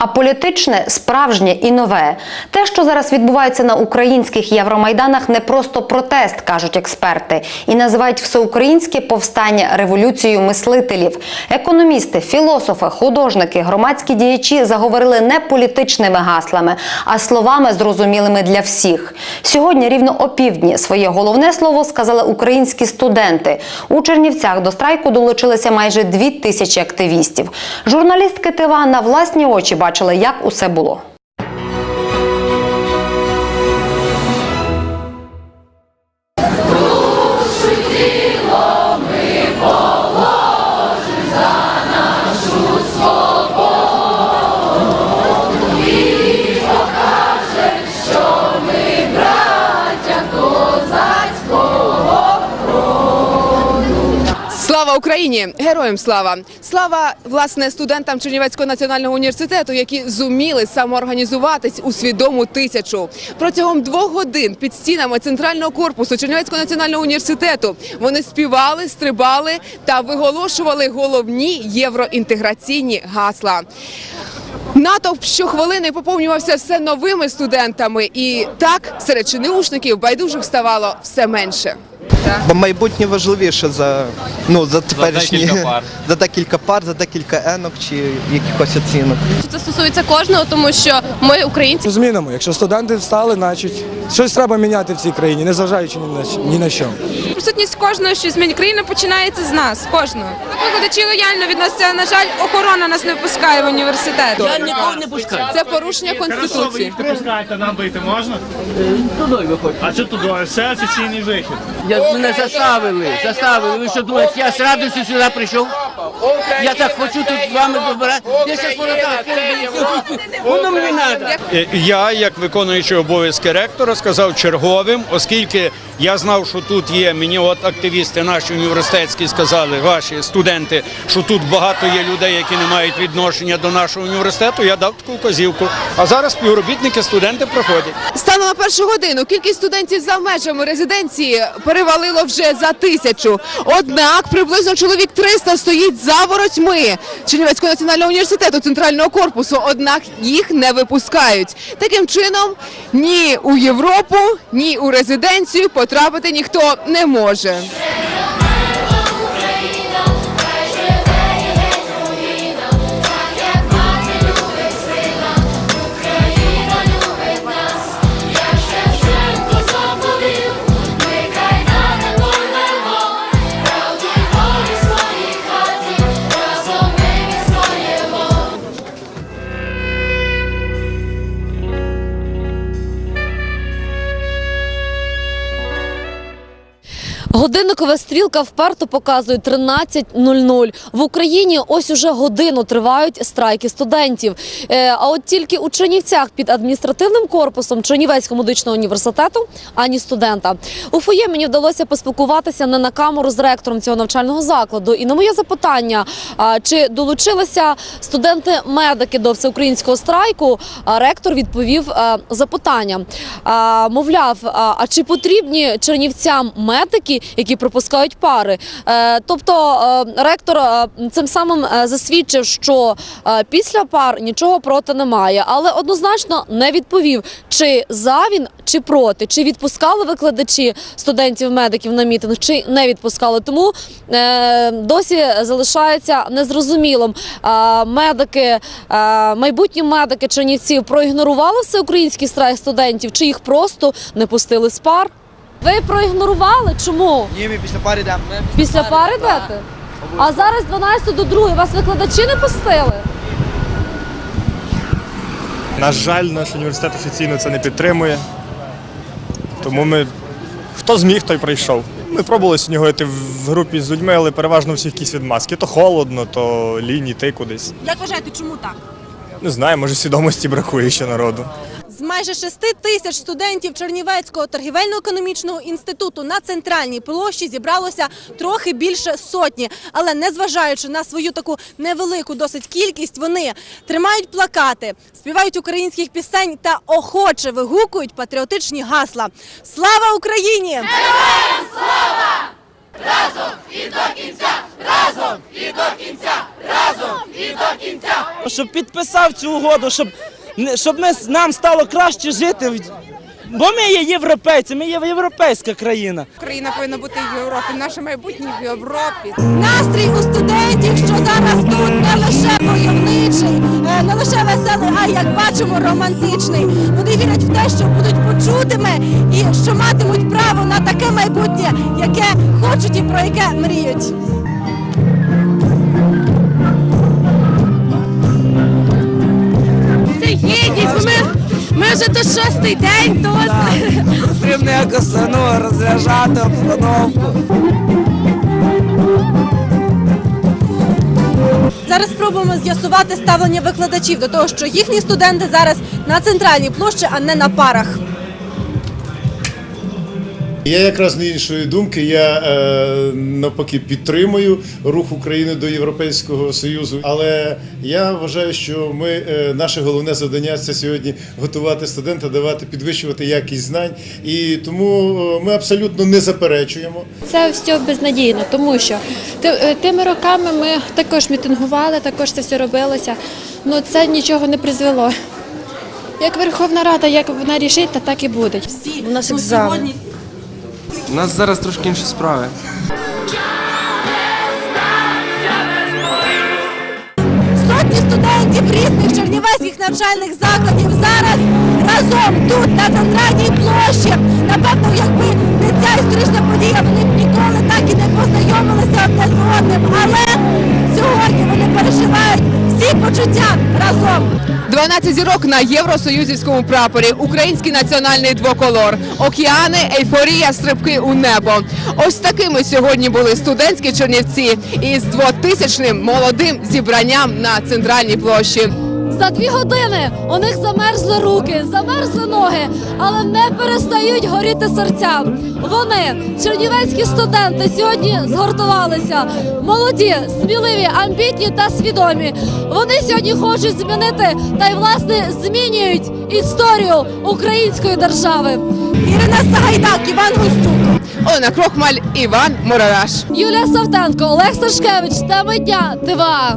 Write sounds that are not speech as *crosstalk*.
А політичне справжнє і нове. Те, що зараз відбувається на українських євромайданах, не просто протест, кажуть експерти, і називають всеукраїнське повстання революцією мислителів. Економісти, філософи, художники, громадські діячі заговорили не політичними гаслами, а словами зрозумілими для всіх. Сьогодні рівно опівдні своє головне слово сказали українські студенти. У Чернівцях до страйку долучилися майже дві тисячі активістів. Журналістки ТВА на власні очі бачили, як усе було. Україні! Героям слава! Слава власне студентам Чернівецького національного університету, які зуміли самоорганізуватись у свідому тисячу. Протягом двох годин під стінами центрального корпусу Чернівецького національного університету вони співали, стрибали та виголошували головні євроінтеграційні гасла. Натовп щохвилини поповнювався все новими студентами, і так серед чинушників байдужих ставало все менше. Бо майбутнє важливіше за ну за теперішні декілька пар. *laughs* за декілька пар, за декілька енок чи якихось оцінок. Це стосується кожного, тому що ми українці. Змінимо. Якщо студенти встали, значить щось треба міняти в цій країні, незважаючи ні на, ні на що. Присутність кожного, що змінить країна починається з нас, кожного. Викладачі лояльно відносяться. На жаль, охорона нас не впускає в університет. Я нікого не пускаю. Це порушення конституції. Не пускайте, нам вийти можна? Туди виходь. А що туди? Все офіційний вихід. Я, мене заставили, заставили. Ви що думаєте, я з радістю сюди прийшов? Я так хочу тут з вами добирати. Я зараз. Воно мені треба. Е, Я, як виконуючий обов'язки ректора, сказав черговим, оскільки я знав, що тут є мені, от активісти наші університетські сказали, ваші студенти, що тут багато є людей, які не мають відношення до нашого університету. Я дав таку вказівку. А зараз співробітники, студенти проходять. Станом на першу годину кількість студентів за межами резиденції перевалило вже за тисячу. Однак приблизно чоловік 300 стоїть за воротьми Чернівецького національного університету центрального корпусу. Однак їх не випускають. Таким чином, ні у Європу, ні у резиденцію потрапити ніхто не може. Годинникова стрілка вперто показує 13.00. В Україні ось уже годину тривають страйки студентів. Е, а от тільки у Чернівцях під адміністративним корпусом Чернівецького медичного університету ані студента. У фоє мені вдалося поспілкуватися не на камеру з ректором цього навчального закладу. І на моє запитання, чи долучилися студенти-медики до всеукраїнського страйку, ректор відповів е, запитання. Мовляв, а чи потрібні чернівцям медики, які пропускають пари? Е, Тобто е, ректор е, цим самим засвідчив, що після пар нічого проти немає, але однозначно не відповів, чи за він, чи проти, чи відпускали викладачі студентів-медиків на мітинг, чи не відпускали. Тому досі залишається незрозумілим. Медики, майбутні медики Чернівців проігнорували всеукраїнський страйк студентів, чи їх просто не пустили з пар? Ви проігнорували? Чому? Ні, ми після пари йдемо. Після пари йдете? А зараз 12 до 2. Вас викладачі не пустили? На жаль, наш університет офіційно це не підтримує. Тому ми хто зміг, той прийшов. Ми пробували сьогодні говорити в групі з людьми, але переважно всіх якісь відмазки. То холодно, то лінь йти кудись. Як вважаєте, чому так? Не знаю, може свідомості бракує ще народу. З майже 6 тисяч студентів Чернівецького торгівельно-економічного інституту на центральній площі зібралося трохи більше сотні. Але незважаючи на свою таку невелику досить кількість, вони тримають плакати, співають українських пісень та охоче вигукують патріотичні гасла. Слава Україні! Героям слава! Разом і до кінця! разом і до кінця, щоб підписав цю угоду, щоб, щоб ми, нам стало краще жити. Бо ми є європейці, ми є європейська країна. Україна повинна бути в Європі, наше майбутнє в Європі. Настрій у студентів, що зараз тут не лише бойовничий, е, не лише веселий, а як бачимо, романтичний. Вони вірять в те, що будуть почутими і що матимуть право на таке майбутнє, яке хочуть і про яке мріють. Гідність, ми, ми вже то шостий день тут. Потрібно якось ну, розряджати обстановку. Зараз спробуємо з'ясувати ставлення викладачів до того, що їхні студенти зараз на центральній площі, а не на парах. Я якраз не іншої думки. Я е, навпаки підтримую рух України до Європейського Союзу. Але я вважаю, що ми е, наше головне завдання це сьогодні готувати студента, давати підвищувати якість знань. І тому е, ми абсолютно не заперечуємо. Це все безнадійно, тому що тими роками ми також мітингували, також це все робилося. Ну це нічого не призвело. Як Верховна Рада, як вона рішить, так і буде. У нас екзамен. У нас зараз трошки інші справи. Сотні студентів різних чернівецьких навчальних закладів зараз разом тут, на центральній площі. Напевно, якби не ця історична подія, вони б ніколи так і не познайомилися одне з одним. Але сьогодні вони переживають всі почуття разом. 12 зірок на Євросоюзівському прапорі, український національний двоколор, океани, ейфорія, стрибки у небо. Ось такими сьогодні були студентські чернівці із двотисячним молодим зібранням на центральній площі. За дві години у них замерзли руки, замерзли ноги, але не перестають горіти серця. Вони, чернівецькі студенти, сьогодні згуртувалися. Молоді, сміливі, амбітні та свідомі. Вони сьогодні хочуть змінити та й власне змінюють історію української держави. Ірина Сагайдак, Іван Гостук. Олена Крохмаль, Іван Морараш. Юлія Савтенко, Олег Сашкевич, теми дня, ТВА.